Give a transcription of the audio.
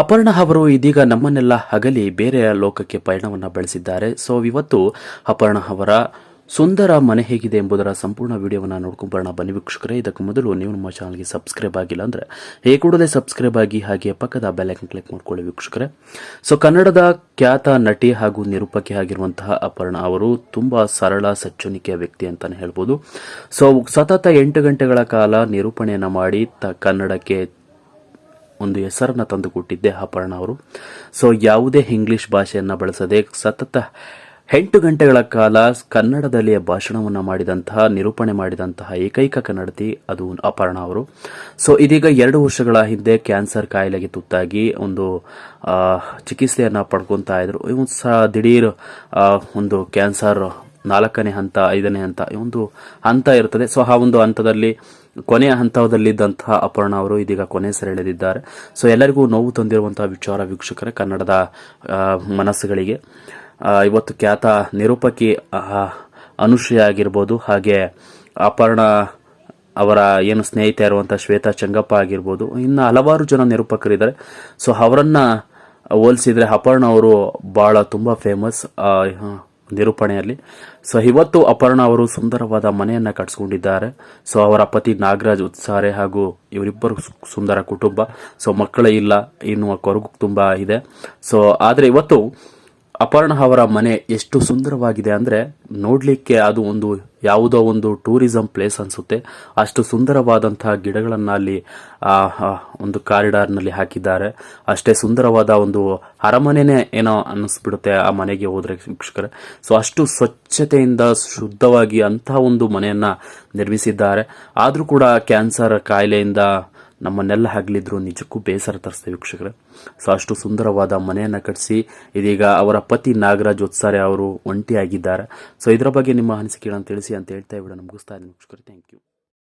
ಅಪರ್ಣ ಅವರು ಇದೀಗ ನಮ್ಮನ್ನೆಲ್ಲ ಹಗಲಿ ಬೇರೆಯ ಲೋಕಕ್ಕೆ ಪಯಣವನ್ನು ಬೆಳೆಸಿದ್ದಾರೆ. ಸೊ ಇವತ್ತು ಅಪರ್ಣ ಅವರ ಸುಂದರ ಮನೆ ಹೇಗಿದೆ ಎಂಬುದರ ಸಂಪೂರ್ಣ ವಿಡಿಯೋವನ್ನು ನೋಡ್ಕೊಂಡು ಬರೋಣ. ಬನ್ನಿ ವೀಕ್ಷಕರೇ, ಇದಕ್ಕೂ ಮೊದಲು ನೀವು ನಮ್ಮ ಚಾನಲ್ಗೆ ಸಬ್ಸ್ಕ್ರೈಬ್ ಆಗಿಲ್ಲ ಅಂದರೆ ಹೇಗೆ ಕೂಡಲೇ ಸಬ್ಸ್ಕ್ರೈಬ್ ಆಗಿ ಹಾಗೆ ಪಕ್ಕದ ಬೆಲ್ಲೈಕನ್ ಕ್ಲಿಕ್ ಮಾಡ್ಕೊಳ್ಳಿ ವೀಕ್ಷಕರೇ. ಸೊ ಕನ್ನಡದ ಖ್ಯಾತ ನಟಿ ಹಾಗೂ ನಿರೂಪಕಿ ಆಗಿರುವಂತಹ ಅಪರ್ಣ ಅವರು ತುಂಬ ಸರಳ, ಸಚ್ಚುನಿಕೆಯ ವ್ಯಕ್ತಿ ಅಂತಲೇ ಹೇಳ್ಬೋದು. ಸೊ ಸತತ ಎಂಟು ಗಂಟೆಗಳ ಕಾಲ ನಿರೂಪಣೆಯನ್ನು ಮಾಡಿ ತ, ಕನ್ನಡಕ್ಕೆ ಒಂದು ಹೆಸರನ್ನು ತಂದು ಕೊಟ್ಟಿದ್ದೆ ಅಪರ್ಣ ಅವರು. ಸೊ ಯಾವುದೇ ಇಂಗ್ಲಿಷ್ ಭಾಷೆಯನ್ನು ಬಳಸದೆ ಸತತ ಎಂಟು ಗಂಟೆಗಳ ಕಾಲ ಕನ್ನಡದಲ್ಲಿ ಭಾಷಣವನ್ನು ಮಾಡಿದಂತಹ, ನಿರೂಪಣೆ ಮಾಡಿದಂತಹ ಏಕೈಕ ಕನ್ನಡತಿ ಅದು ಅಪರ್ಣ ಅವರು. ಸೊ ಇದೀಗ ಎರಡು ವರ್ಷಗಳ ಹಿಂದೆ ಕ್ಯಾನ್ಸರ್ ಕಾಯಿಲೆಗೆ ತುತ್ತಾಗಿ ಒಂದು ಚಿಕಿತ್ಸೆಯನ್ನು ಪಡ್ಕೊತಾ ಇದ್ರು. ದಿಢೀರ್ ಒಂದು ಕ್ಯಾನ್ಸರ್ ನಾಲ್ಕನೇ ಹಂತ, ಐದನೇ ಹಂತ ಒಂದು ಹಂತ ಇರ್ತದೆ. ಸೊ ಆ ಒಂದು ಹಂತದಲ್ಲಿ, ಕೊನೆಯ ಹಂತದಲ್ಲಿದ್ದಂತಹ ಅಪರ್ಣ ಅವರು ಇದೀಗ ಕೊನೆ ಸೆರೆಳೆದಿದ್ದಾರೆ. ಸೊ ಎಲ್ಲರಿಗೂ ನೋವು ತಂದಿರುವಂತಹ ವಿಚಾರ ವೀಕ್ಷಕರೇ, ಕನ್ನಡದ ಮನಸ್ಸುಗಳಿಗೆ. ಇವತ್ತು ಖ್ಯಾತ ನಿರೂಪಕಿ ಅನುಶ್ರೀ ಆಗಿರ್ಬೋದು, ಹಾಗೆ ಅಪರ್ಣ ಅವರ ಏನು ಸ್ನೇಹಿತ ಇರುವಂಥ ಶ್ವೇತಾ ಚಂಗಪ್ಪ ಆಗಿರ್ಬೋದು, ಇನ್ನು ಹಲವಾರು ಜನ ನಿರೂಪಕರಿದ್ದಾರೆ. ಸೊ ಅವರನ್ನ ಹೋಲಿಸಿದರೆ ಅಪರ್ಣ ಅವರು ಬಹಳ ತುಂಬಾ ಫೇಮಸ್ ನಿರೂಪಣೆಯಲ್ಲಿ ಸೊ ಇವತ್ತು ಅಪರ್ಣ ಅವರು ಸುಂದರವಾದ ಮನೆಯನ್ನ ಕಟ್ಸ್ಕೊಂಡಿದ್ದಾರೆ. ಸೊ ಅವರ ಪತಿ ನಾಗರಾಜ್ ಉತ್ಸಾರೆ ಹಾಗೂ ಇವರಿಬ್ಬರು ಸುಂದರ ಕುಟುಂಬ. ಸೊ ಮಕ್ಕಳೇ ಇಲ್ಲ ಎನ್ನುವ ಕೊರಗು ತುಂಬಾ ಇದೆ. ಸೊ ಆದ್ರೆ ಇವತ್ತು ಅಪರ್ಣ ಅವರ ಮನೆ ಎಷ್ಟು ಸುಂದರವಾಗಿದೆ ಅಂದ್ರೆ ನೋಡಲಿಕ್ಕೆ ಅದು ಒಂದು ಯಾವುದೋ ಒಂದು ಟೂರಿಸಂ ಪ್ಲೇಸ್ ಅನ್ಸುತ್ತೆ. ಅಷ್ಟು ಸುಂದರವಾದಂತಹ ಗಿಡಗಳನ್ನು ಅಲ್ಲಿ ಆ, ಒಂದು ಕಾರಿಡಾರ್ನಲ್ಲಿ ಹಾಕಿದ್ದಾರೆ. ಅಷ್ಟೇ ಸುಂದರವಾದ ಒಂದು ಅರಮನೆನೇ ಏನೋ ಅನ್ನಿಸ್ಬಿಡುತ್ತೆ ಆ ಮನೆಗೆ ಹೋದರೆ ವೀಕ್ಷಕರೇ. ಸೊ ಅಷ್ಟು ಸ್ವಚ್ಛತೆಯಿಂದ ಶುದ್ಧವಾಗಿ ಅಂತಹ ಒಂದು ಮನೆಯನ್ನ ನಿರ್ಮಿಸಿದ್ದಾರೆ. ಆದರೂ ಕೂಡ ಕ್ಯಾನ್ಸರ್ ಕಾಯಿಲೆಯಿಂದ ನಮ್ಮನ್ನೆಲ್ಲ ಹಗಲಿದ್ರು ನಿಜಕ್ಕೂ ಬೇಸರ ತರಿಸ್ತೇವೆ ವೀಕ್ಷಕರೇ. ಸೊ ಅಷ್ಟು ಸುಂದರವಾದ ಮನೆಯನ್ನು ಕಟ್ಟಿಸಿ ಇದೀಗ ಅವರ ಪತಿ ನಾಗರಾಜ್ ಒತ್ಸಾರೆ ಅವರು ಒಂಟಿಯಾಗಿದ್ದಾರೆ. ಸೊ ಇದರ ಬಗ್ಗೆ ನಿಮ್ಮ ಅನಿಸಿಕೆಗಳನ್ನು ತಿಳಿಸಿ ಅಂತ ಹೇಳ್ತಾ ವಿಡಿಯೋ ಮುಗಿಸ್ತಾ ಇದ್ದೀನಿ ವೀಕ್ಷಕರೇ. Thank you